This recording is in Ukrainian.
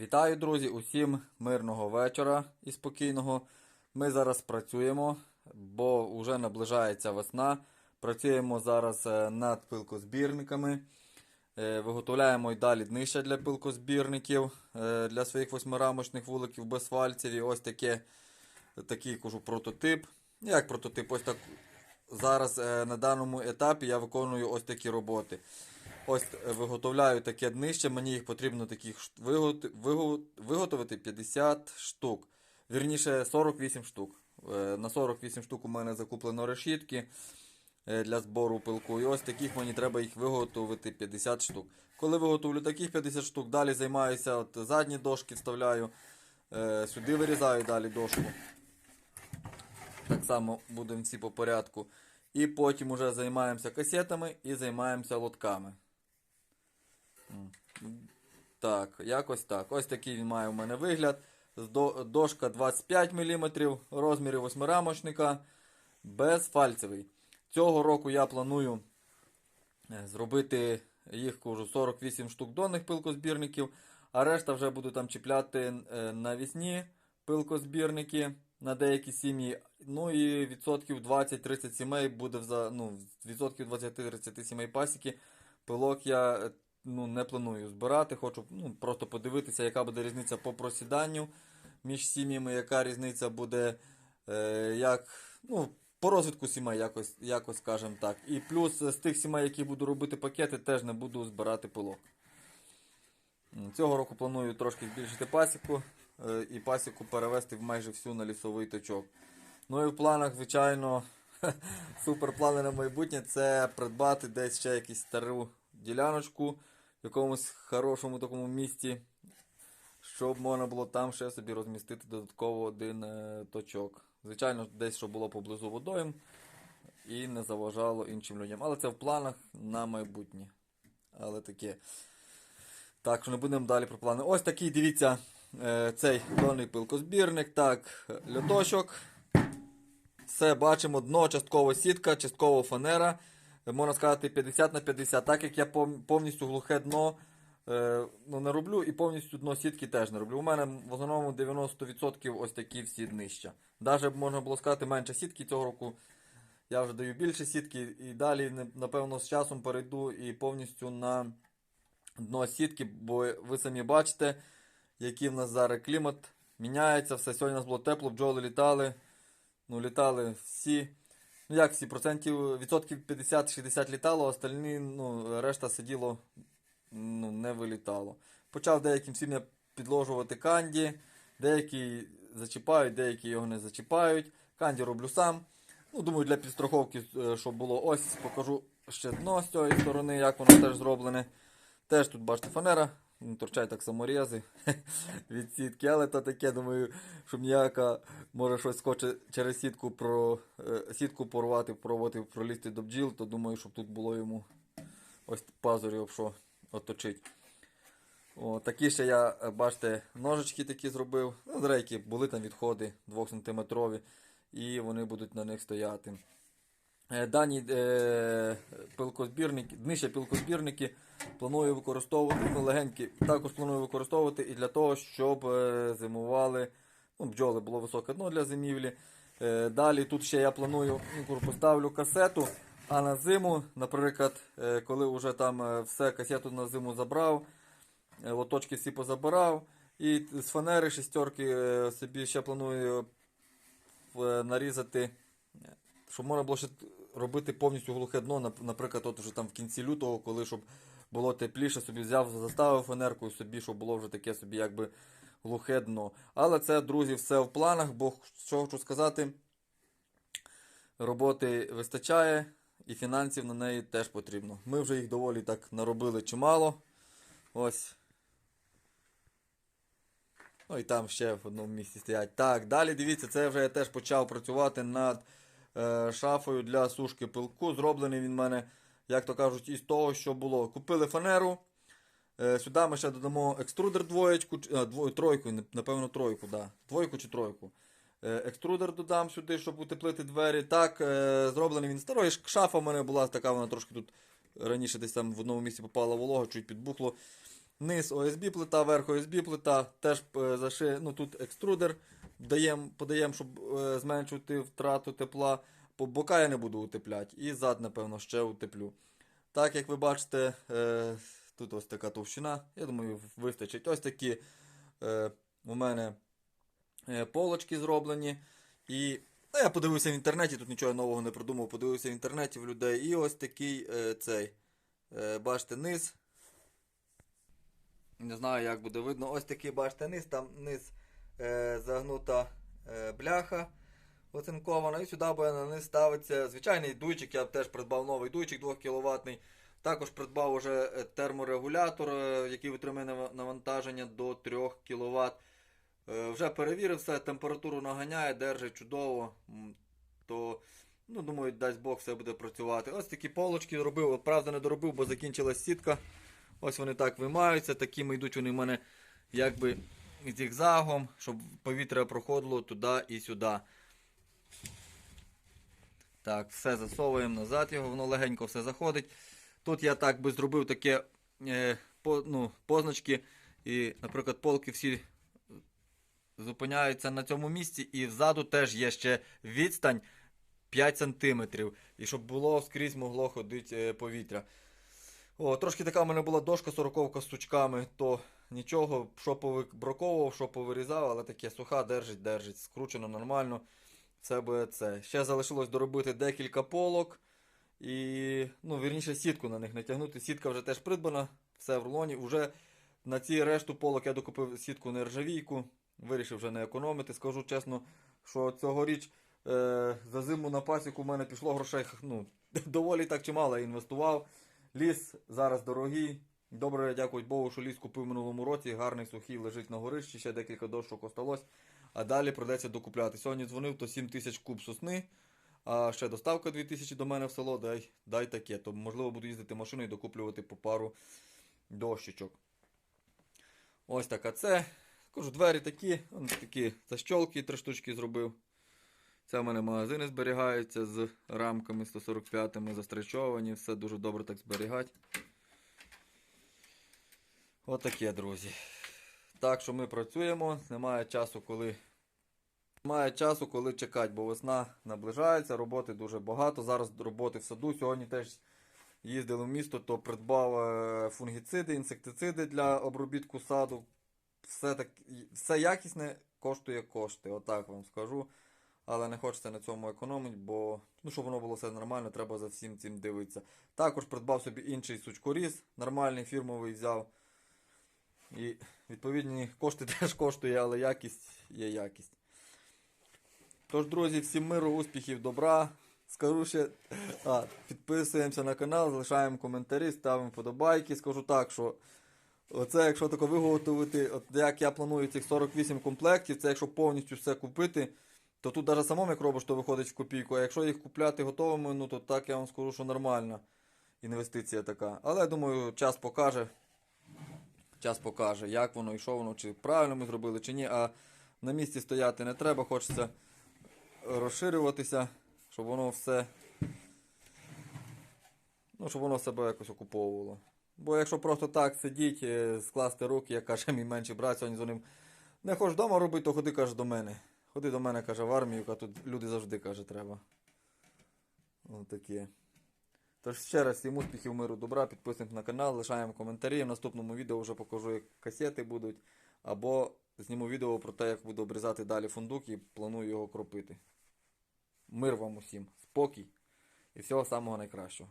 Вітаю, друзі! Усім мирного вечора і спокійного. Ми зараз працюємо, бо вже наближається весна. Працюємо зараз е, над пилкозбірниками. Е, Виготовляємо й далі днища для пилкозбірників, е, для своїх восьмирамочних вуликів без фальців. І ось таке, такий кажу, прототип. Як прототип? Ось так. Зараз на даному етапі я виконую ось такі роботи. Ось е, виготовляю таке днище, мені їх потрібно таких вигот- виготовити 50 штук. Вірніше 48 штук. Е, На 48 штук у мене закуплено решітки е, для збору пилку. І ось таких мені треба їх виготовити 50 штук. Коли виготовлю таких 50 штук, далі займаюся от задні дошки, вставляю, сюди вирізаю далі дошку. Так само будемо всі по порядку. І потім уже займаємося касетами і займаємося лотками. Так, якось так. Ось такий він має у мене вигляд. Дошка 25 мм, розміри восьмирамочника, безфальцевий. Цього року я планую е, зробити їх кажу, 48 штук донних пилкозбірників, а решта вже буду там чіпляти е, навісні пилкозбірники на деякі сім'ї. Ну і відсотків 20-30 сімей буде ну, відсотків 20-30 сімей пасіки. Пилок я е, ну, не планую збирати, хочу ну, просто подивитися, яка буде різниця по просіданню між сім'ями, яка різниця буде е, як, ну, по розвитку сімей, якось, якось скажемо так. І плюс з тих сімей, які буду робити пакети, теж не буду збирати пилок. Цього року планую трошки збільшити пасіку е, і пасіку перевести в майже всю на лісовий точок. Ну і в планах, звичайно, супер плани на майбутнє це придбати десь ще якусь стару діляночку в якомусь хорошому такому місті, щоб можна було там ще собі розмістити додатково один е, точок. Звичайно, десь щоб було поблизу водойм і не заважало іншим людям. Але це в планах на майбутнє. Але таке. Так, що не будемо далі про плани. Ось такий, дивіться, е, цей донний пилкозбірник. Так, льоточок. Все, бачимо, дно, частково сітка, частково фанера. Е, Можна сказати 50 на 50. Так як я повністю глухе дно е, ну, не роблю і повністю дно сітки теж не роблю. У мене в основному 90% ось такі всі днища. Навіть можна було сказати менше сітки цього року. Я вже даю більше сітки і далі, напевно, з часом перейду і повністю на дно сітки, бо ви самі бачите, який в нас зараз клімат міняється. Все сьогодні у нас було тепло, бджоли літали. Ну, літали всі. Ну як всі, процентів, відсотків 50-60 літало, а остальні, ну, решта сиділо, ну, не вилітало. Почав деяким сім'ям підложувати канді, деякі зачіпають, деякі його не зачіпають. Канді роблю сам. Ну, думаю, для підстраховки, е, щоб було ось, покажу ще дно з цієї сторони, як воно теж зроблене. Теж тут бачите фанера, ну, торчать так саморези від сітки, але то таке, думаю, щоб ніяка може щось хоче через сітку про е, сітку порвати, пробувати пролізти до бджіл, то думаю, щоб тут було йому ось пазурів, що оточить. О, такі ще я, е, бачите, ножички такі зробив. Ну, зрейки були там відходи 2 см, і вони будуть на них стояти. Е, Дані е, пилкозбірники, днища пилкозбірники планую використовувати, ну, легенькі, також планую використовувати і для того, щоб е, зимували, ну, бджоли було високе дно для зимівлі. Е, далі тут ще я планую, ну, поставлю касету, а на зиму, наприклад, е, коли вже там е, все, касету на зиму забрав, е, лоточки всі позабирав, і з фанери шестерки е, собі ще планую е, нарізати щоб можна було ще робити повністю глухе дно, наприклад, от вже там в кінці лютого, коли щоб було тепліше, собі взяв, заставив фанерку і собі, щоб було вже таке собі якби глухе дно. Але це, друзі, все в планах, бо що хочу сказати, роботи вистачає і фінансів на неї теж потрібно. Ми вже їх доволі так наробили чимало. Ось. Ну і там ще в одному місці стоять. Так, далі дивіться, це вже я теж почав працювати над шафою для сушки пилку. Зроблений він в мене, як то кажуть, із того, що було. Купили фанеру. Е, сюди ми ще додамо екструдер двоєчку, а, дво, тройку, напевно, тройку, да. Двойку чи тройку. Е, екструдер додам сюди, щоб утеплити двері. Так, е, зроблений він старий. Шафа в мене була така, вона трошки тут раніше десь там в одному місці попала волога, чуть підбухло. Низ ОСБ плита, верх ОСБ плита, теж е, заши, ну, тут екструдер даєм, подаємо, щоб е, зменшувати втрату тепла. По бока я не буду утепляти. І зад, напевно, ще утеплю. Так, як ви бачите, е, тут ось така товщина. Я думаю, вистачить. Ось такі е, у мене е, полочки зроблені. І ну, я подивився в інтернеті, тут нічого нового не придумав, подивився в інтернеті в людей. І ось такий е, цей. Е, бачите, низ. Не знаю, як буде видно. Ось такий, бачите, низ, там низ загнута е, бляха оцинкована. І сюди буде на низ ставиться звичайний дуйчик. Я теж придбав новий дуйчик 2 кВт. Також придбав уже е, терморегулятор, е, який витримує навантаження до 3 кВт. Е, Вже перевірив все, температуру наганяє, держить чудово. То, ну, думаю, дасть Бог, все буде працювати. Ось такі полочки робив. Правда, не доробив, бо закінчилась сітка. Ось вони так вимаються. Такими йдуть вони в мене якби зігзагом, щоб повітря проходило туди і сюди. Так, все засовуємо назад його, воно легенько все заходить. Тут я так би зробив таке е, по, ну, позначки. І, наприклад, полки всі зупиняються на цьому місці, і ззаду теж є ще відстань 5 см. І щоб було скрізь могло ходити е, повітря. О, трошки така в мене була дошка 40 з сучками, то нічого, що повиброковував, що повирізав, але таке суха держить, держить, скручено нормально. Це буде це. Ще залишилось доробити декілька полок. І, ну, вірніше, сітку на них натягнути. Сітка вже теж придбана, все в рулоні. Уже на ці решту полок я докупив сітку нержавійку. Вирішив вже не економити. Скажу чесно, що цьогоріч е, за зиму на пасіку в мене пішло грошей ну, доволі так чимало я інвестував. Ліс зараз дорогий. Добре, дякую Богу, що ліс купив в минулому році. Гарний сухий лежить на горищі, ще декілька дощок осталось. А далі придеться докупляти. Сьогодні дзвонив, то 7 тисяч куб сосни, а ще доставка 2 тисячі до мене в село, дай, дай таке. То можливо буду їздити машиною і докуплювати по пару дощечок. Ось така це. Кажу, двері такі, такі защолки, три штучки зробив. Це в мене магазини зберігаються з рамками 145-ми, застречовані, все дуже добре так зберігати. Отаке, друзі. Так що ми працюємо, немає часу, коли. Немає часу, коли чекати, бо весна наближається, роботи дуже багато. Зараз роботи в саду. Сьогодні теж їздили в місто, то придбав е, фунгіциди, інсектициди для обробітку саду. Все, так, все якісне коштує кошти, отак вам скажу. Але не хочеться на цьому економити, бо ну, щоб воно було все нормально, треба за всім цим дивитися. Також придбав собі інший сучкоріз, нормальний фірмовий взяв. І відповідні кошти теж коштує, але якість є якість. Тож, друзі, всім миру, успіхів, добра. Скажу ще, а, підписуємося на канал, залишаємо коментарі, ставимо вподобайки. Скажу так, що оце, якщо тако виготовити, от як я планую цих 48 комплектів, це якщо повністю все купити, то тут навіть самому як робиш, то виходить в копійку. А якщо їх купляти готовими, ну то так я вам скажу, що нормальна інвестиція така. Але я думаю, час покаже. Час покаже, як воно і що воно, чи правильно ми зробили, чи ні. А на місці стояти не треба, хочеться розширюватися, щоб воно все. Ну, щоб воно себе якось окуповувало. Бо якщо просто так сидіть, е, скласти руки, як каже мій менший брат, сьогодні дзвонив, не хочеш вдома робити, то ходи, каже, до мене. Ходи до мене, каже, в армію, а тут люди завжди, каже, треба. Ось таке. Тож ще раз всім успіхів, миру, добра, підписуємось на канал, лишаємо коментарі. В наступному відео вже покажу, як касети будуть. Або зніму відео про те, як буду обрізати далі фундук і планую його кропити. Мир вам усім, спокій і всього самого найкращого.